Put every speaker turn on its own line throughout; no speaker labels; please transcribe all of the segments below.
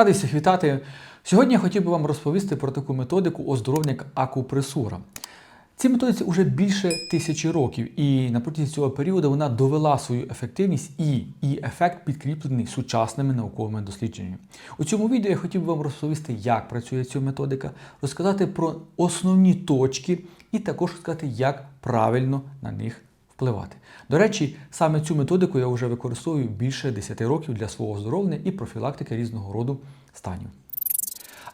Радий всіх вітати. Сьогодні я хотів би вам розповісти про таку методику оздоровлення акупресура. Цій методиці вже більше тисячі років, і на протязі цього періоду вона довела свою ефективність і її ефект підкріплений сучасними науковими дослідженнями. У цьому відео я хотів би вам розповісти, як працює ця методика, розказати про основні точки і також розказати, як правильно на них впливати. До речі, саме цю методику я вже використовую більше 10 років для свого оздоровлення і профілактики різного роду станів.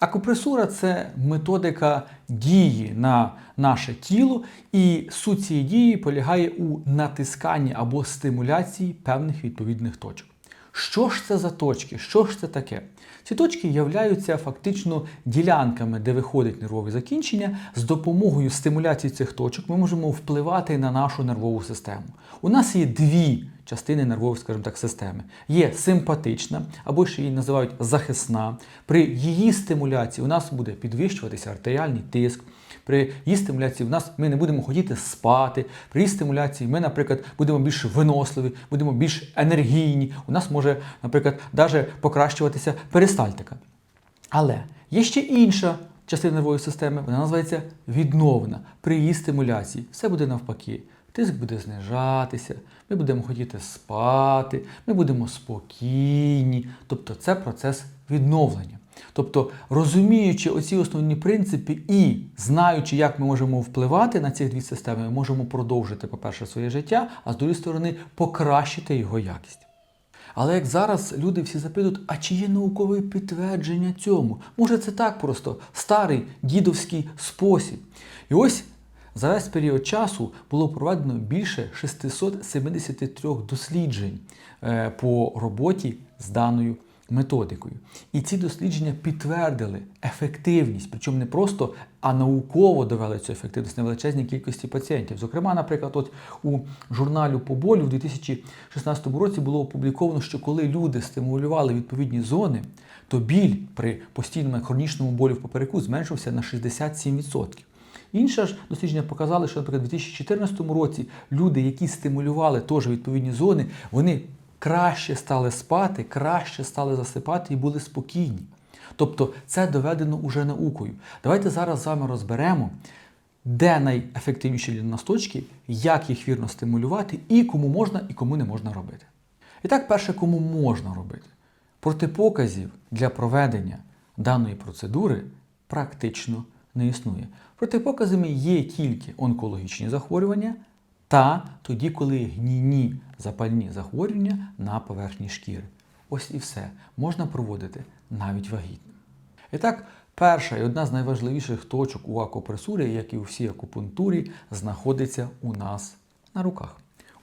Акупресура це методика дії на наше тіло, і суть цієї дії полягає у натисканні або стимуляції певних відповідних точок. Що ж це за точки? Що ж це таке? Ці точки являються фактично ділянками, де виходить нервове закінчення. З допомогою стимуляції цих точок ми можемо впливати на нашу нервову систему. У нас є дві частини нервової, скажімо так, системи. Є симпатична, або ще її називають захисна. При її стимуляції у нас буде підвищуватися артеріальний тиск. При її стимуляції в нас ми не будемо хотіти спати. При її стимуляції ми, наприклад, будемо більш виносливі, будемо більш енергійні. У нас може, наприклад, навіть покращуватися перистальтика. Але є ще інша частина нервової системи, вона називається відновлена. При її стимуляції все буде навпаки. Тиск буде знижатися, ми будемо хотіти спати, ми будемо спокійні. Тобто це процес відновлення. Тобто, розуміючи оці основні принципи і знаючи, як ми можемо впливати на ці дві системи, ми можемо продовжити, по-перше, своє життя, а з другої сторони, покращити його якість. Але як зараз люди всі запитують, а чи є наукове підтвердження цьому? Може це так просто старий дідовський спосіб. І ось за весь період часу було проведено більше 673 досліджень е, по роботі з даною методикою. І ці дослідження підтвердили ефективність, причому не просто, а науково довели цю ефективність на величезній кількості пацієнтів. Зокрема, наприклад, от у журналі по болю в 2016 році було опубліковано, що коли люди стимулювали відповідні зони, то біль при постійному хронічному болю в попереку зменшився на 67%. Інше ж дослідження показали, що, наприклад, у 2014 році люди, які стимулювали теж відповідні зони, вони краще стали спати, краще стали засипати і були спокійні. Тобто це доведено уже наукою. Давайте зараз з вами розберемо, де найефективніші для нас точки, як їх вірно стимулювати і кому можна і кому не можна робити. І так, перше, кому можна робити. Протипоказів для проведення даної процедури практично не існує. Протипоказами є тільки онкологічні захворювання та тоді, коли гнійні запальні захворювання на поверхні шкіри. Ось і все. Можна проводити навіть вагітним. І так, перша і одна з найважливіших точок у акупресурі, як і у всій акупунктурі, знаходиться у нас на руках.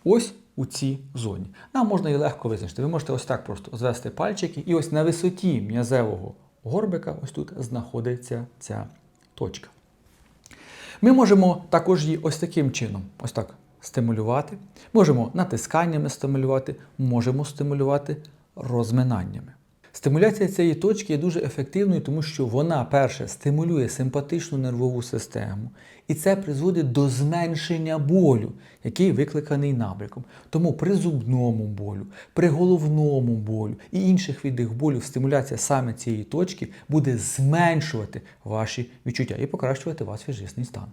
Ось у цій зоні. Нам можна її легко визначити. Ви можете ось так просто звести пальчики, і ось на висоті м'язевого горбика, ось тут знаходиться ця точка. Ми можемо також її ось таким чином, ось так стимулювати. Можемо натисканнями стимулювати, можемо стимулювати розминаннями. Стимуляція цієї точки є дуже ефективною, тому що вона, перше, стимулює симпатичну нервову систему, і це призводить до зменшення болю, який викликаний набряком. Тому при зубному болю, при головному болю і інших видах болю стимуляція саме цієї точки буде зменшувати ваші відчуття і покращувати ваш фізичний стан.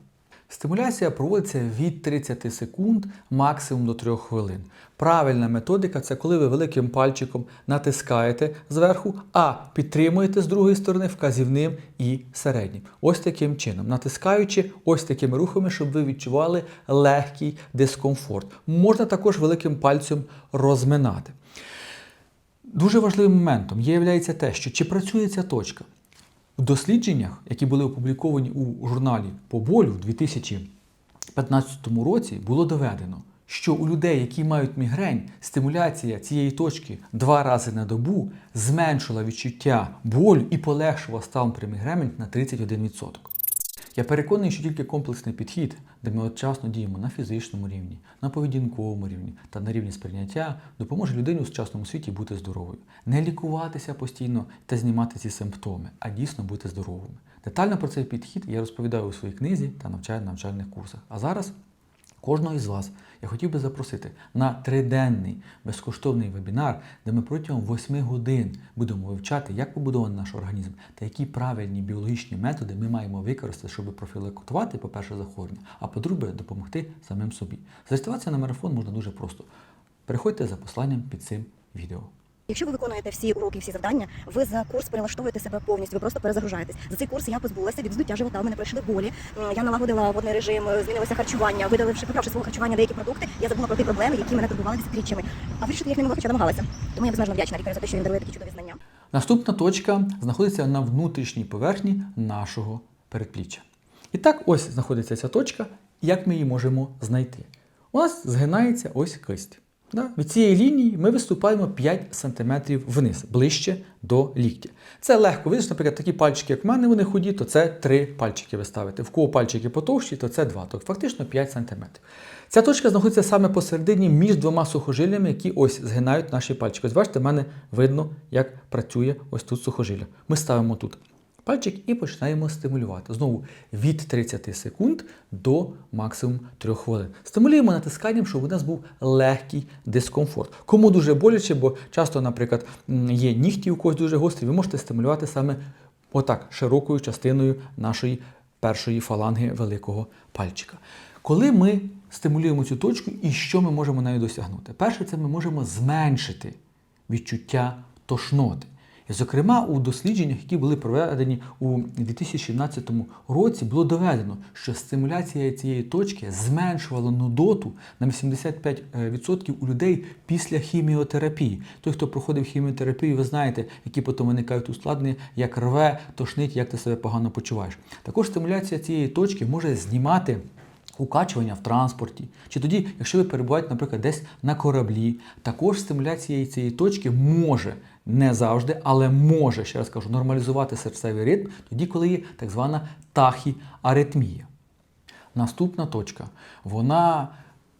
Стимуляція проводиться від 30 секунд максимум до 3 хвилин. Правильна методика це коли ви великим пальчиком натискаєте зверху, а підтримуєте з другої сторони вказівним і середнім. Ось таким чином, натискаючи ось такими рухами, щоб ви відчували легкий дискомфорт. Можна також великим пальцем розминати. Дуже важливим моментом є те, що чи працює ця точка. В дослідженнях, які були опубліковані у журналі по болю в 2015 році, було доведено, що у людей, які мають мігрень, стимуляція цієї точки два рази на добу зменшила відчуття болю і полегшила стан при мігрені на 31%. Я переконаний, що тільки комплексний підхід, де ми одночасно діємо на фізичному рівні, на поведінковому рівні та на рівні сприйняття, допоможе людині у сучасному світі бути здоровою, не лікуватися постійно та знімати ці симптоми, а дійсно бути здоровими. Детально про цей підхід я розповідаю у своїй книзі та навчаю на навчальних курсах. А зараз Кожного із вас я хотів би запросити на триденний безкоштовний вебінар, де ми протягом 8 годин будемо вивчати, як побудований наш організм та які правильні біологічні методи ми маємо використати, щоб профілактувати, по-перше, захворювання, а по-друге, допомогти самим собі. Зареєструватися на марафон можна дуже просто. Переходьте за посланням під цим відео.
Якщо ви виконуєте всі уроки, всі завдання, ви за курс перелаштовуєте себе повністю, ви просто перезагружаєтесь. За цей курс я позбулася від здуття живота, у мене пройшли болі. Я налагодила водний режим, е, змінилося харчування, видаливши поправши свого харчування деякі продукти. Я забула про ті проблеми, які мене турбували десятиріччями. А вирішити їх не могла, хоча намагалася. Тому я безмежно вдячна лікарю за те, що він дарує такі чудові знання.
Наступна точка знаходиться на внутрішній поверхні нашого передпліччя. І так, ось знаходиться ця точка. Як ми її можемо знайти? У нас згинається ось кисть. Від цієї лінії ми виступаємо 5 см вниз, ближче до ліктя. Це легко. Видиш, наприклад, такі пальчики, як в мене, вони худі, то це 3 пальчики ви ставите. В кого пальчики потовщі, то це 2. Тобто фактично 5 см. Ця точка знаходиться саме посередині між двома сухожиллями, які ось згинають наші пальчики. Ось бачите, в мене видно, як працює ось тут сухожилля. Ми ставимо тут пальчик і починаємо стимулювати. Знову від 30 секунд до максимум 3 хвилин. Стимулюємо натисканням, щоб у нас був легкий дискомфорт. Кому дуже боляче, бо часто, наприклад, є нігті у когось дуже гострі, ви можете стимулювати саме отак, широкою частиною нашої першої фаланги великого пальчика. Коли ми стимулюємо цю точку, і що ми можемо нею досягнути? Перше, це ми можемо зменшити відчуття тошноти. Зокрема, у дослідженнях, які були проведені у 2017 році, було доведено, що стимуляція цієї точки зменшувала нудоту на 85% у людей після хіміотерапії. Той, хто проходив хіміотерапію, ви знаєте, які потім виникають ускладнення, як рве, тошнить, як ти себе погано почуваєш. Також стимуляція цієї точки може знімати укачування в транспорті, чи тоді, якщо ви перебуваєте, наприклад, десь на кораблі, також стимуляція цієї точки може не завжди, але може, ще раз кажу, нормалізувати серцевий ритм, тоді, коли є так звана тахіаритмія. Наступна точка, вона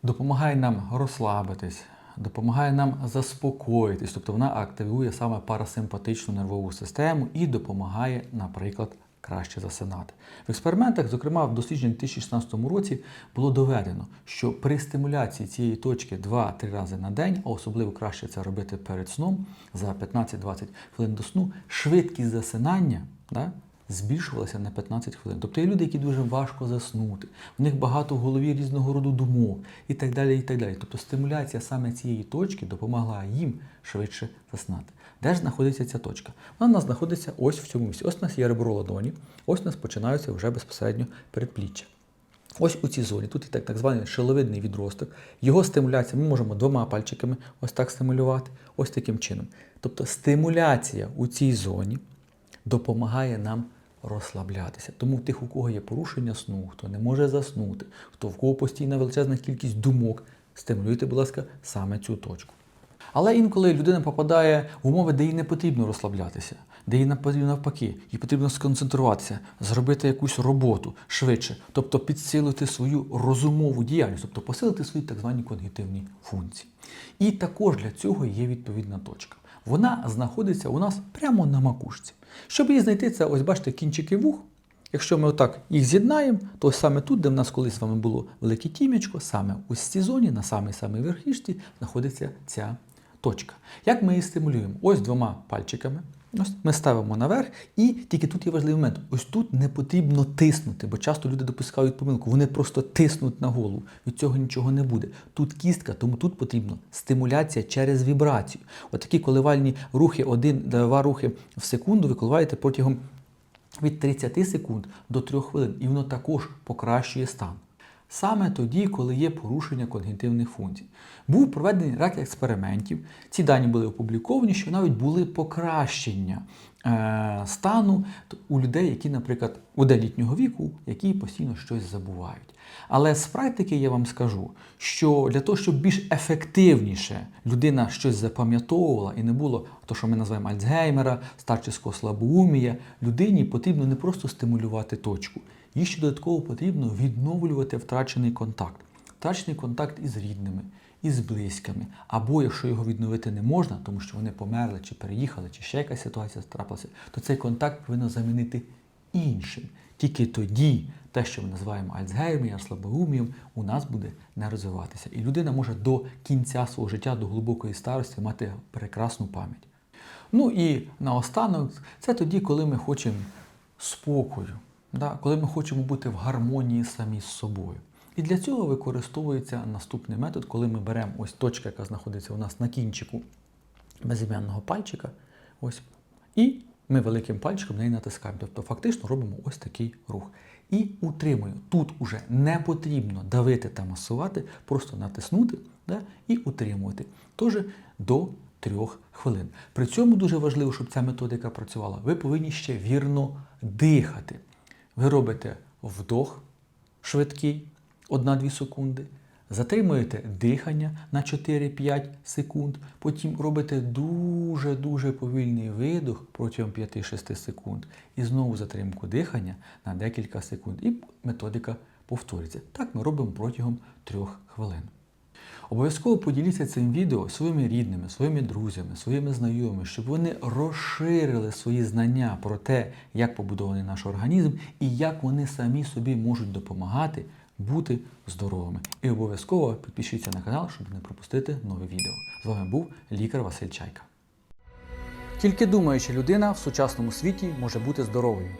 допомагає нам розслабитись, допомагає нам заспокоїтись, тобто вона активує саме парасимпатичну нервову систему і допомагає, наприклад, краще засинати. В експериментах, зокрема в дослідженні 2016 році, було доведено, що при стимуляції цієї точки 2-3 рази на день, а особливо краще це робити перед сном за 15-20 хвилин до сну, швидкість засинання да, збільшувалася на 15 хвилин. Тобто є люди, які дуже важко заснути, в них багато в голові різного роду думок і так далі. і так далі. Тобто стимуляція саме цієї точки допомогла їм швидше заснати. Де ж знаходиться ця точка? Вона у нас знаходиться ось в цьому місці. Ось у нас є ребро ладоні, ось у нас починаються вже безпосередньо передпліччя. Ось у цій зоні, тут є так, так званий шиловидний відросток. Його стимуляція ми можемо двома пальчиками ось так стимулювати, ось таким чином. Тобто стимуляція у цій зоні допомагає нам розслаблятися. Тому тих, у кого є порушення сну, хто не може заснути, хто в кого постійна величезна кількість думок, стимулюйте, будь ласка, саме цю точку. Але інколи людина попадає в умови, де їй не потрібно розслаблятися, де їй навпаки, їй потрібно сконцентруватися, зробити якусь роботу швидше, тобто підсилити свою розумову діяльність, тобто посилити свої так звані когнітивні функції. І також для цього є відповідна точка. Вона знаходиться у нас прямо на макушці. Щоб її знайти, це ось бачите кінчики вух. Якщо ми отак їх з'єднаємо, то саме тут, де в нас колись з вами було велике тім'ячко, саме у цій зоні, на самій самій верхішці, знаходиться ця точка. Як ми її стимулюємо? Ось двома пальчиками. Ось ми ставимо наверх, і тільки тут є важливий момент. Ось тут не потрібно тиснути, бо часто люди допускають помилку. Вони просто тиснуть на голову. Від цього нічого не буде. Тут кістка, тому тут потрібно стимуляція через вібрацію. Отакі коливальні рухи, один-два рухи в секунду ви коливаєте протягом від 30 секунд до 3 хвилин, і воно також покращує стан. Саме тоді, коли є порушення когнітивних функцій. Був проведений ряд експериментів. Ці дані були опубліковані, що навіть були покращення е, стану у людей, які, наприклад, у літнього віку, які постійно щось забувають. Але з практики я вам скажу, що для того, щоб більш ефективніше людина щось запам'ятовувала і не було то, що ми називаємо Альцгеймера, старческого слабоумія, людині потрібно не просто стимулювати точку, їй ще додатково потрібно відновлювати втрачений контакт. Втрачений контакт із рідними, із близькими. Або якщо його відновити не можна, тому що вони померли, чи переїхали, чи ще якась ситуація трапилася, то цей контакт повинно замінити іншим. Тільки тоді те, що ми називаємо Альцгеймером, слабоумієм, у нас буде не розвиватися. І людина може до кінця свого життя, до глибокої старості мати прекрасну пам'ять. Ну і наостанок, це тоді, коли ми хочемо спокою, да? коли ми хочемо бути в гармонії самі з собою. І для цього використовується наступний метод, коли ми беремо ось точка, яка знаходиться у нас на кінчику безім'янного пальчика, ось, і ми великим пальчиком на неї натискаємо. Тобто фактично робимо ось такий рух. І утримуємо. Тут уже не потрібно давити та масувати, просто натиснути да, і утримувати. Тож до трьох хвилин. При цьому дуже важливо, щоб ця методика працювала. Ви повинні ще вірно дихати. Ви робите вдох швидкий 1-2 секунди. Затримуєте дихання на 4-5 секунд, потім робите дуже-дуже повільний видох протягом 5-6 секунд. І знову затримку дихання на декілька секунд. І методика повторюється. Так ми робимо протягом 3 хвилин. Обов'язково поділіться цим відео своїми рідними, своїми друзями, своїми знайомими, щоб вони розширили свої знання про те, як побудований наш організм і як вони самі собі можуть допомагати бути здоровими. І обов'язково підпишіться на канал, щоб не пропустити нове відео. З вами був лікар Василь Чайка. Тільки думаюча людина в сучасному світі може бути здоровою.